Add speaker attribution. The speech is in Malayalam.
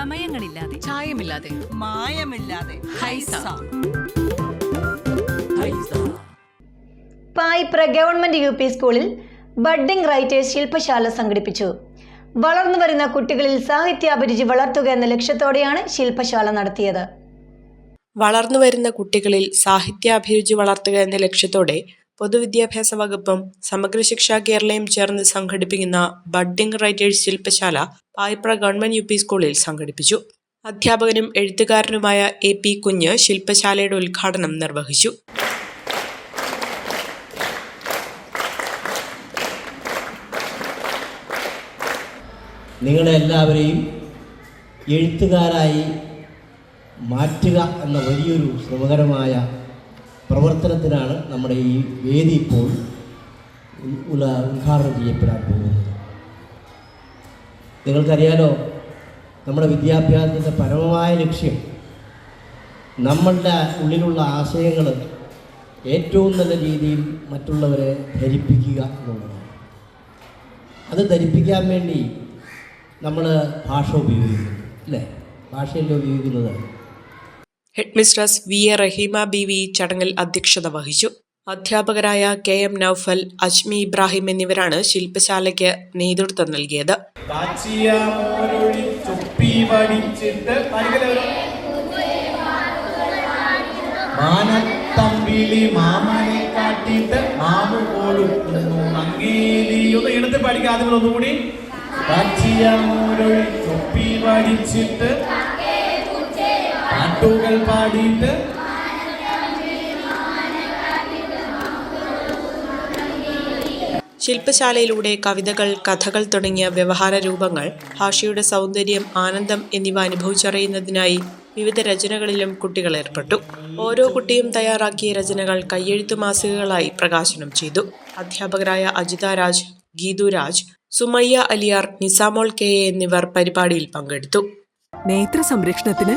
Speaker 1: ചമയങ്ങളില്ലാതെ
Speaker 2: ചായമില്ലാതെ.
Speaker 3: മായമില്ലാതെ.
Speaker 2: ഹൈസ.
Speaker 4: പായിപ്ര ഗവൺമെന്റ് യു പി സ്കൂളിൽ ബഡ്ഡിംഗ് റൈറ്റേഴ്സ് ശില്പശാല സംഘടിപ്പിച്ചു. വളർന്നു വരുന്ന കുട്ടികളിൽ സാഹിത്യാഭിരുചി വളർത്തുക എന്ന ലക്ഷ്യത്തോടെയാണ് ശില്പശാല നടത്തിയത്.
Speaker 5: വളർന്നു വരുന്ന കുട്ടികളിൽ സാഹിത്യാഭിരുചി വളർത്തുക എന്ന ലക്ഷ്യത്തോടെ പൊതുവിദ്യാഭ്യാസ വകുപ്പും സമഗ്ര ശിക്ഷാ കേരളയും ചേർന്ന് സംഘടിപ്പിക്കുന്ന ബഡ്ഡിംഗ് റൈറ്റേഴ്സ് ശില്പശാല പായിപ്ര ഗവൺമെന്റ് യു സ്കൂളിൽ സംഘടിപ്പിച്ചു. അധ്യാപകനും എഴുത്തുകാരനുമായ എ പി കുഞ്ഞ് ശില്പശാലയുടെ ഉദ്ഘാടനം നിർവഹിച്ചു.
Speaker 6: നിങ്ങളെ എല്ലാവരെയും എഴുത്തുകാരായി മാറ്റുക എന്ന വലിയൊരു ശ്രമകരമായ പ്രവർത്തനത്തിനാണ് നമ്മുടെ ഈ വേദി ഇപ്പോൾ ഉദ്ഘാടനം ചെയ്യപ്പെടാൻ പോകുന്നത്. നിങ്ങൾക്കറിയാലോ നമ്മുടെ വിദ്യാഭ്യാസത്തിന്റെ പരമമായ ലക്ഷ്യം നമ്മളുടെ ഉള്ളിലുള്ള ആശയങ്ങൾ ഏറ്റവും നല്ല രീതിയിൽ മറ്റുള്ളവരെ ധരിപ്പിക്കുക എന്നുള്ളതാണ്. അത് ധരിപ്പിക്കാൻ വേണ്ടി നമ്മൾ ഭാഷ ഉപയോഗിക്കുന്നു അല്ലേ? ഭാഷയല്ലേ ഉപയോഗിക്കുന്നത്?
Speaker 5: Head mistress V A Raheema B V ചടങ്ങിൽ അധ്യക്ഷത വഹിച്ചു. അധ്യാപകരായ കെ എം നൌഫൽ അജ്മി ഇബ്രാഹിം എന്നിവരാണ് ശില്പശാലയ്ക്ക് നേതൃത്വം നൽകിയത്.
Speaker 7: മാമനെ മാമു കൊടുക്കുന്നു അങ്ങേലി ഒന്ന് ഇടത്ത് പഠിക്കാം ആദ്യം ഒന്നുകൂടി പാട്ടുകൾ പാടിയിട്ട്
Speaker 5: ശില്പശാലയിലൂടെ കവിതകൾ കഥകൾ തുടങ്ങിയ വ്യവഹാര രൂപങ്ങൾ ഭാഷയുടെ സൗന്ദര്യം ആനന്ദം എന്നിവ അനുഭവിച്ചറിയുന്നതിനായി വിവിധ രചനകളിലും കുട്ടികൾ ഏർപ്പെട്ടു. ഓരോ കുട്ടിയും തയ്യാറാക്കിയ രചനകൾ കയ്യെഴുത്തു മാസികകളായി പ്രകാശനം ചെയ്തു. അധ്യാപകരായ അജിത രാജ് ഗീതു രാജ് സുമയ്യ അലിയാർ നിസാമോൾ കെ എന്നിവർ പരിപാടിയിൽ പങ്കെടുത്തു.
Speaker 8: നേത്ര സംരക്ഷണത്തിന്